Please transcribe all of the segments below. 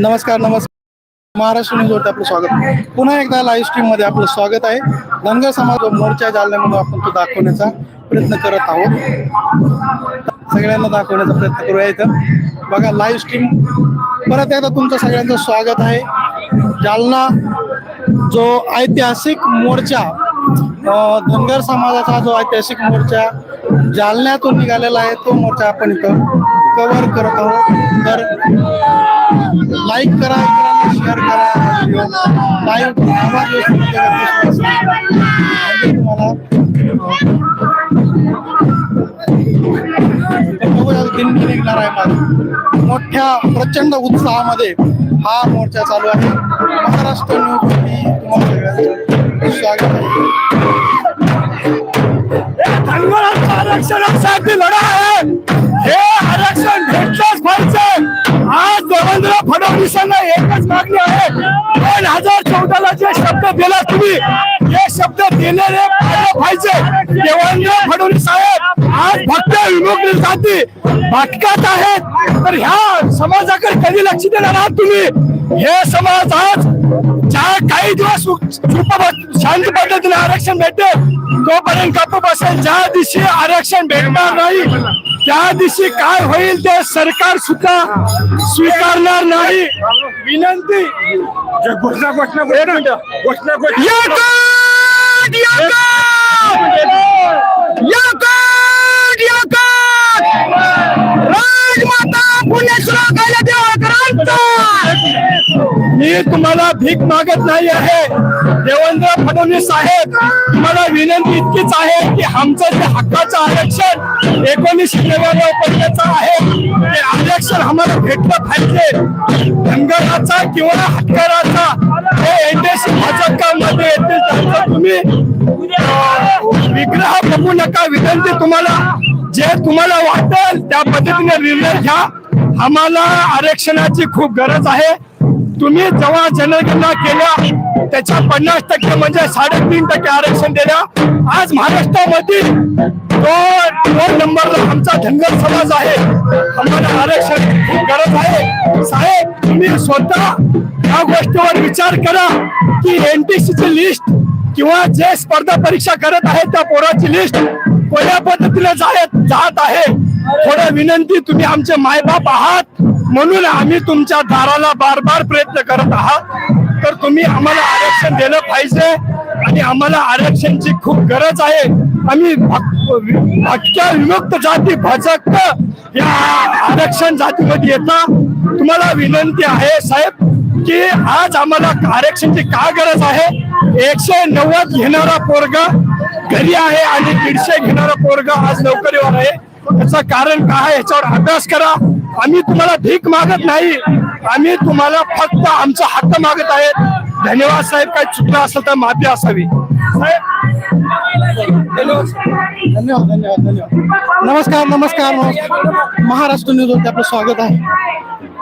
नमस्कार नमस्कार. महाराष्ट्र न्यूजवरती आपलं स्वागत. पुन्हा एकदा लाईव्ह स्ट्रीममध्ये आपलं स्वागत आहे. धनगर समाज मोर्चा जालन्यामध्ये आपण तो दाखवण्याचा प्रयत्न करत आहोत. सगळ्यांना दाखवण्याचा प्रयत्न करूया इथं. बघा लाईव्ह स्ट्रीम परत एकदा तुमचं सगळ्यांचं स्वागत आहे. जालना जो ऐतिहासिक मोर्चा धनगर समाजाचा जो ऐतिहासिक मोर्चा जालन्यातून निघालेला आहे तो मोर्चा आपण इथं कव्हर करत आहोत. तर लाईक करा इतरांना शेअर करा. लाईव्ह तुम्हाला? दिंडी निघणार आहे माझं मोठ्या प्रचंड उत्साहामध्ये हा मोर्चा चालू आहे. महाराष्ट्र न्यूज तुम्हाला सगळ्यांचं स्वागत आहे. आरक्षणासाठी लढा. पोलिसांना एकच मागणी आहे. दोन हजार चौदाला जे शब्द दिला तुम्ही हे शब्द दिलेले पाहिजे. देवेंद्र फडणवीस साहेब आज फक्त विमुक्त जाती. भटकत आहेत. तर ह्या समाजाकडे कधी लक्ष देणार आहात तुम्ही? हे समाज आज ज्या काही दिवस सुप- शांत पद्धतीने आरक्षण भेटेल तोपर्यंत गप्प बसेल ज्या दिवशी आरक्षण भेटणार नाही त्या दिवशी काय होईल ते सरकार सुद्धा स्वीकारणार नाही. विनंती. घोषणा घोषणा घोषणा. घोषणा राजमाता पुण्यश्लोकाला मी तुम्हाला भीक मागत नाही आहे. देवेंद्र फडणवीस साहेब तुम्हाला विनंती इतकीच आहे की आमचं जे हक्काचं आरक्षण एकोणीसशे नव्याण्णव पर्यंतचं आहे. ते आरक्षण आम्हाला भेटलं पाहिजे. धनगराचा किंवा हटकराचा हे एनडीसी भाजपमध्ये येतील त्यांचा तुम्ही विग्रह बघू नका विनंती तुम्हाला जे तुम्हाला वाटेल त्या पद्धतीने निर्णय घ्या. आम्हाला आरक्षणाची खूप गरज आहे. तुम्ही जेव्हा जनगणना केल्या त्याच्या पन्नास टक्के म्हणजे साडेतीन टक्के आरक्षण दिल्या. आज महाराष्ट्रामध्ये दोन दोन नंबरला आमचा धनगर समाज आहे. आम्हाला आरक्षण खूप गरज आहे. साहेब तुम्ही स्वतः या गोष्टीवर विचार करा की एनटीसीची लिस्ट किंवा जे स्पर्धा परीक्षा करत आहेत त्या पोराची लिस्ट कोणत्या पद्धतीने जात जात आहे? थोडं विनंती तुम्ही आमचे मायबाप आहात. म्हणून आम्ही तुमच्या दाराला बार बार प्रयत्न करत आहात. तर तुम्ही आम्हाला आरक्षण दिलं पाहिजे आणि आम्हाला आरक्षणची खूप गरज आहे. आम्ही भक- विमुक्त जाती भजक या आरक्षण जातीमध्ये येता. तुम्हाला विनंती आहे साहेब की आज आम्हाला आरक्षणची का गरज आहे? एकशे नव्वद घेणारा पोरगा घरी आहे आणि दीडशे घेणारा पोरगा आज नोकरीवर आहे. याचं कारण काय आहे याच्यावर अभ्यास करा. आम्ही तुम्हाला भीक मागत नाही. आम्ही तुम्हाला फक्त आमचा हक्क मागत आहेत. धन्यवाद साहेब काही चुकलं असेल तर माफी असावी. साहेब. धन्यवाद. धन्यवाद धन्यवाद नमस्कार नमस्कार महाराष्ट्र न्यूजवरती आपलं स्वागत आहे.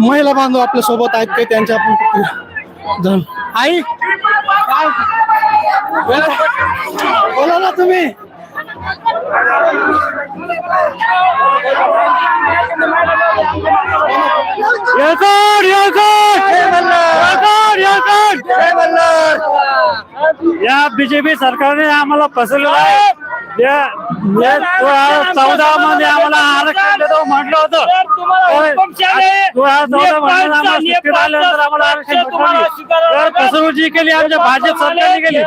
महिला बांधव आपल्यासोबत आहेत काही त्यांच्या आपण आई? बोला ना तुम्ही येळकोट, येळकोट! येळकोट, येळकोट! या बीजेपी सरकारने आम्हाला फसवलेलं आहे. चौदा मध्ये आम्हाला आरक्षण देतो म्हटलं होतं. जी केली आमच्या भाजप सरकारने केली.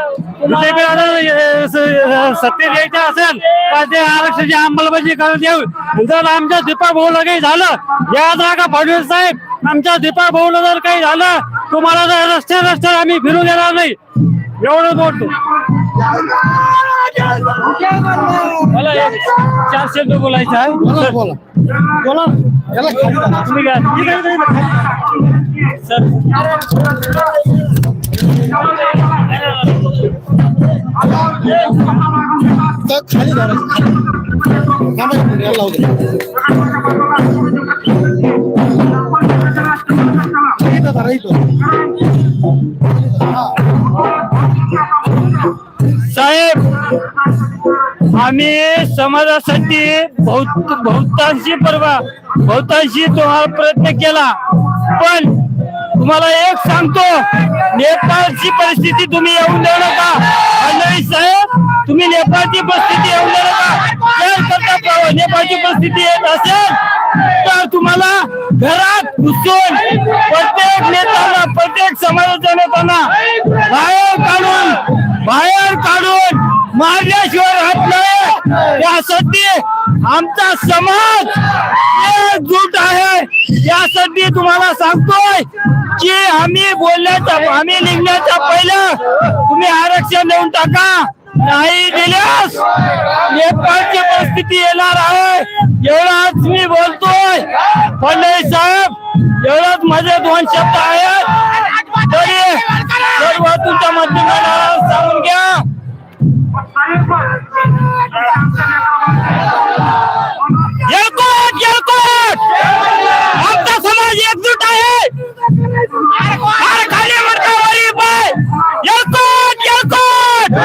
सत्तेत यायचं असेल तर ते आरक्षणाची अंमलबजावणी करून देऊ. जर आमच्या दीपक भाऊला काही झालं याद राखा फडणवीस साहेब. आमच्या दीपक भाऊला जर काही झालं तुम्हाला जर रस्ते रस्ते आम्ही फिरू देणार नाही. एवढं बोलतो. मला एक चार शब्द बोलायचं आहे बोला बोला बोला याला खाली धरा. तुम्ही काय इथं- इथं- इथं. सर तर खाली धरा थांबा एक मिनिट, याला लावू दे. इथं धरा, इथं. आम्ही समाजासाठी बहुत बहुतांशी परवा बहुतांशी तुम्हाला प्रयत्न केला. पण तुम्हाला एक सांगतो नेपाळची परिस्थिती तुम्ही येऊन देऊ नका. फडणवीस साहेब तुम्ही नेपाळची परिस्थिती येऊन देऊ नका. जर करता नेपाळची परिस्थिती येत असेल तर तुम्हाला घरात घुसून प्रत्येक नेत्याला प्रत्येक समाजाच्या नेत्यांना यासाठी आमचा समाज एकजूट आहे. यासाठी तुम्हाला सांगतोय की आम्ही बोलण्याचा आम्ही निघण्याच्या पहिलं तुम्ही आरक्षण देऊन टाका. नाही दिल्यास नेपाळची परिस्थिती येणार आहे. एवढाच मी बोलतोय. फडणवीस साहेब एवढाच माझे दोन शब्द आहेत. तरी सर्व तुमच्या माध्यमाला सांगून घ्या. येळकोट येळकोट! आमचा समाज एकजूट आहे. फार खाली बाय येळकोट येळकोट!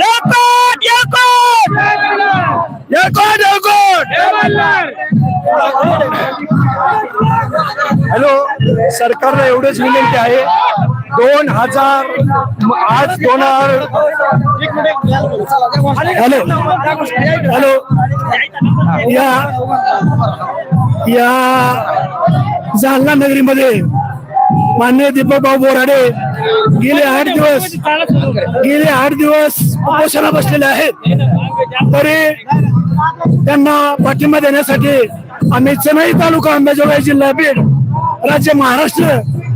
येळकोट येळकोट! येळकोट येळकोट! हॅलो सरकारला एवढंच विनंती आहे. दोन हजार आज दोन हजार हॅलो. हॅलो. या या जालना नगरीमध्ये मान्य दीपक भाऊ बोराडे गेले आठ दिवस गेले आठ दिवस उपोषणा बसलेले आहेत. तरी त्यांना पाठिंबा देण्यासाठी आम्ही चेन्नई तालुका अंबाजोगाई जिल्हा बीड राज्य महाराष्ट्र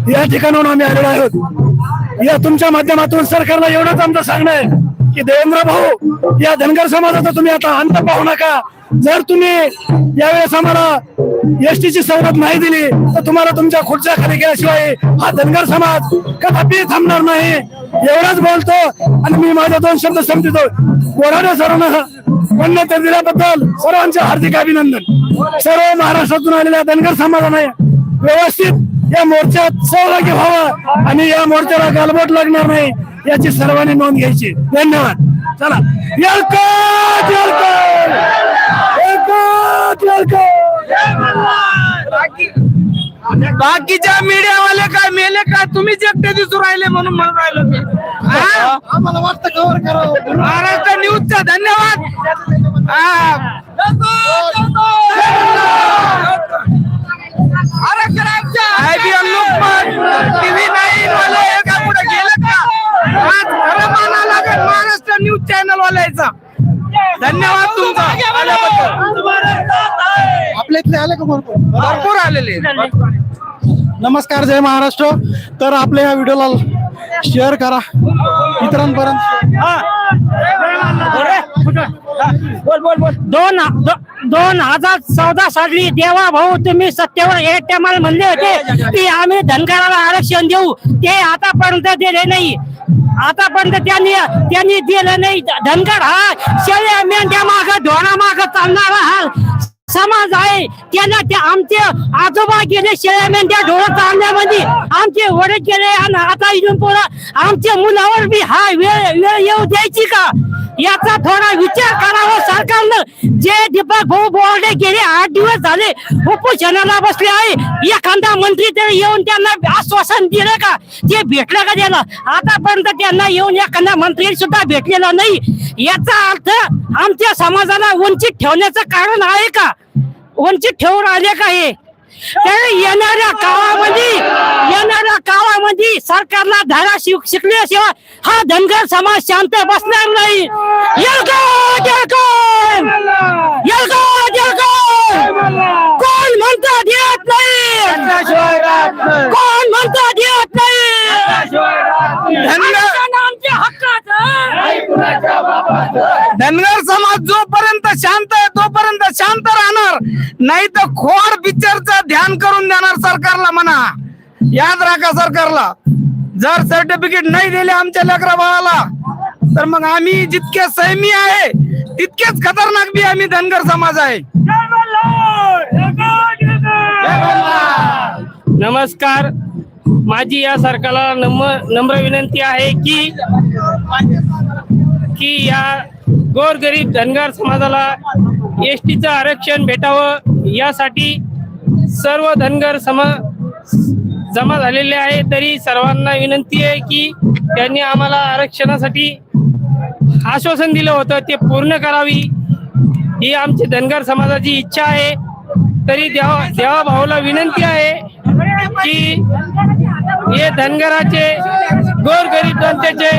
या ठिकाणाहून आम्ही आलेलो आहोत. या तुमच्या माध्यमातून सरकारला एवढंच आमचं सांगणं आहे की देवेंद्र भाऊ या धनगर समाजाचा तुम्ही आता अंत पाहू नका. जर तुम्ही यावेळेस आम्हाला एसटी ची सवलत नाही दिली तर तुम्हाला तुमच्या खुर्च्या खाली गेल्याशिवाय हा धनगर समाज कदापि थांबणार नाही. एवढंच बोलतो आणि मी माझ्या दोन शब्द समजतो बोराडे सरांना मान्यता दिल्याबद्दल सर्वांचे हार्दिक अभिनंदन. सर्व महाराष्ट्रातून आलेल्या धनगर समाजाने व्यवस्थित या मोर्चात सहभागी व्हावं आणि या मोर्चाला गालबोट लागणार नाही याची सर्वांनी नोंद घ्यायची. धन्यवाद. चला. बाकीच्या मीडियावाले काय मेले काय? तुम्ही एकटे दिसू राहिले म्हणून म्हणून राहिलो मी. हा? आम्हाला वाटतं कव्हर करावं महाराष्ट्र न्यूजचा धन्यवाद. महाराष्ट्र न्यूज चॅनल वाल्याचा धन्यवाद तुमचा. आपल्या इथले आले का भरपूर? भरपूर आलेले. नमस्कार जय महाराष्ट्र. तर आपल्या या व्हिडिओला शेअर करा. इतरांपर्यंत. दोन दो- दोन हजार चौदा साली देवा भाऊ तुम्ही सत्तेवर एक टायमाला म्हणले होते की आम्ही धनगराला आरक्षण देऊ. ते आतापर्यंत दिले नाही. आतापर्यंत त्यांनी त्यांनी दिलं नाही. धनगर हा शेळ्या मेंढ्या माग ढोणा माग चालणारा हा समाज आहे. त्यांना ते आमचे आजोबा गेले शेळ्या मेंढ्या ढोळं चालण्यामध्ये. आमचे वडील गेले आणि आता इथून पुढं आमच्या मुलावर बी हा वेळ वेळ येऊ द्यायची का? याचा थोडा विचार करावा सरकारनं. जे दीपक भाऊ बोर्डे गेले आठ दिवस झाले उपोषणाला बसले आहे. एखादा मंत्री तरी येऊन त्यांना आश्वासन दिलं का? ते भेटलं का त्याला आतापर्यंत त्यांना येऊन एखादा मंत्री सुद्धा भेटलेला नाही. याचा अर्थ आमच्या समाजाला वंचित ठेवण्याचं कारण आहे का? वंचित ठेवून आले का हे? येणाऱ्या काळामध्ये येणाऱ्या काळामध्ये सरकारला धडा शिक शिकल्याशिवाय हा धनगर समाज शांत बसणार नाही. येळकोट, येळकोट! येळकोट, येळकोट! कोण म्हणतात येत नाही? कोण म्हणतात येत नाही? हक्काचं धनगर समाज जोपर्यंत शांत आहे तोपर्यंत शांत राहणार. नाही तर खोड पिक्चरचं ध्यान करून देणार सरकारला म्हणा. याद राखा सरकारला. जर सर्टिफिकेट नाही दिले आमच्या लेकरा बाळाला तर मग आम्ही जितके सैमी आहे तितकेच खतरनाक बी आम्ही धनगर समाज आहे. नमस्कार. माझी या सरकारला नम्र नम्र विनंती आहे की की या गोरगरीब धनगर समाजाला एस टीचं आरक्षण भेटावं यासाठी सर्व धनगर सम जमा झालेले आहे. तरी सर्वांना विनंती आहे की त्यांनी आम्हाला आरक्षणासाठी आश्वासन दिलं होतं. ते पूर्ण करावी. ही आमची धनगर समाजाची इच्छा आहे. तरी देवा देवा भाऊला विनंती आहे की हे धनगराचे गोरगरीब जनतेचे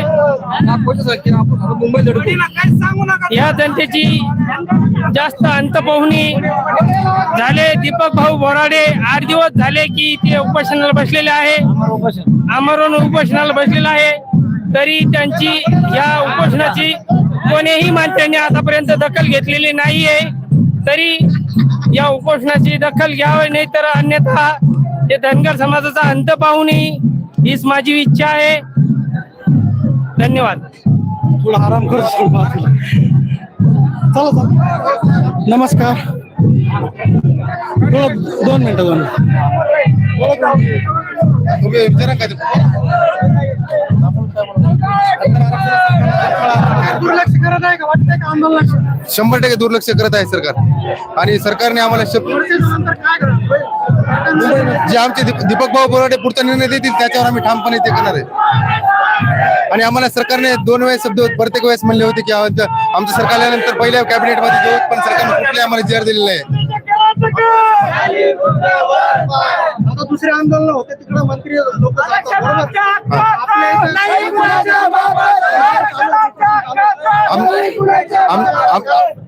या जनतेची जास्त अंत पाहुणी झाले. दीपक भाऊ बोराडे आठ दिवस झाले की ते उपोषणाला बसलेले आहे. आमरण उपोषणाला बसलेला आहे. तरी त्यांची या उपोषणाची कोणीही मंत्र्यांनी आतापर्यंत दखल घेतलेली नाहीये. तरी या उपोषणाची दखल घ्यावी नाही तर अन्यथा ते धनगर समाजाचा अंत पाहुणी हीच माझी इच्छा आहे. धन्यवाद. थोडा आराम कर चला चला. नमस्कार. थोडं दोन मिनिटं दोन तुम्ही विचारा काय ते? दुर्लक्ष करत आहे का? वाटतंय का आंदोलनाचं शंभर टक्के दुर्लक्ष करत आहे सरकार. आणि सरकारने आम्हाला काय जे आमचे दीप- दीपक भाऊ बोराडे पुढचा निर्णय देतील त्याच्यावर आम्ही ठामपणे ते करणार आहे. आणि आम्हाला सरकारने दोन वेळेस शब्द प्रत्येक वेळेस म्हणले होते की आमचं आमचं सरकार आल्यानंतर पहिल्या कॅबिनेटमध्ये देऊ पण सरकारने कुठले आम्हाला जी आर दिलेलं आहे आता दुसरे आंदोलन होते तिकडे मंत्री लोक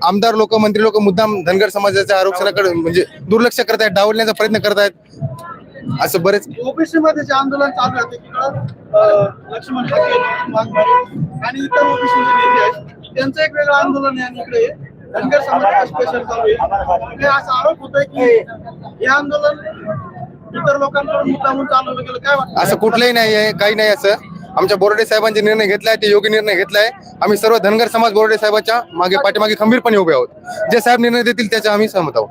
आमदार लोक मंत्री लोक मुद्दाम धनगर समाजाच्या आरक्षणाकडे म्हणजे दुर्लक्ष करतायत डावलण्याचा प्रयत्न करतायत. असं बरेच ओबीसी मध्ये जे आंदोलन चालू आहे तिकडं लक्ष्मण आणि इतर ओबीसी नेते आहेत त्यांचं एक वेगळं आंदोलन आहे आणि इकडे धनगर समाजाचा स्पेशल चालू आहे. असा आरोप होतोय की हे आंदोलन इतर लोकांकडून मुद्दामून चालवलं गेलं. काय असं कुठलंही नाही आहे काही नाही असं. आमच्या बोर्डे साहेबांचे निर्णय घेतलाय ते योग्य निर्णय घेतलाय. आम्ही सर्व धनगर समाज बोर्डे साहेबांच्या मागे पाठीमागे खंबीरपणे उभे आहोत. जे साहेब निर्णय देतील त्याच्या आम्ही सहमत आहोत.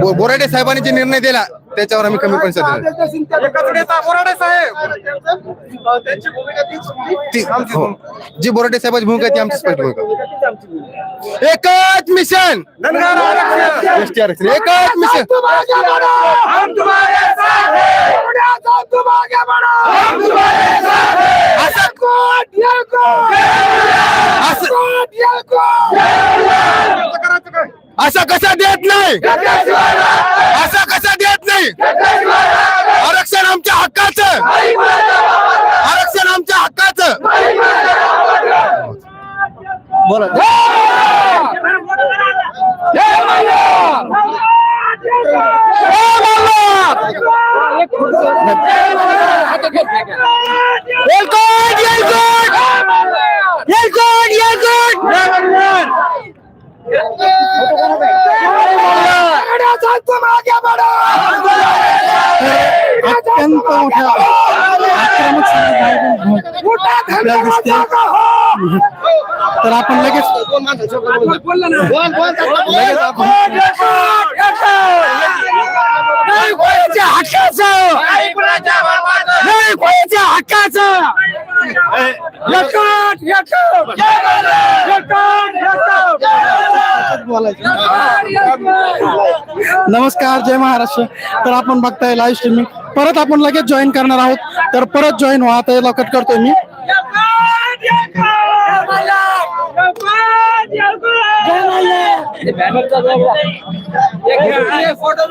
आहे बोराडे साहेबांनी जे निर्णय दिला त्याच्यावर आम्ही तीच होती. ती हो. जी बोराडे साहेबांची भूमिका आहे ती आमची स्पष्ट भूमिका. एकच मिशन! एसटी आरक्षण. एकच मिशन. असं कसं देत नाही. असं कसं आरक्षण आमच्या हक्काचं. आरक्षण आमच्या हक्काचं. बोला. सांगतो मागे बडा अत्यंत मोठ्या आक्रमक आपल्याला दिसते तर आपण लगेच आपण हक्काचं. हक्काचं. यकट नमस्कार जय महाराष्ट्र. तर आपण बघताय लाईव्ह स्ट्रीमिंग परत आपण लगेच जॉईन करणार आहोत. तर परत जॉईन व्हा. आता लॉकट करतोय मी. फोटो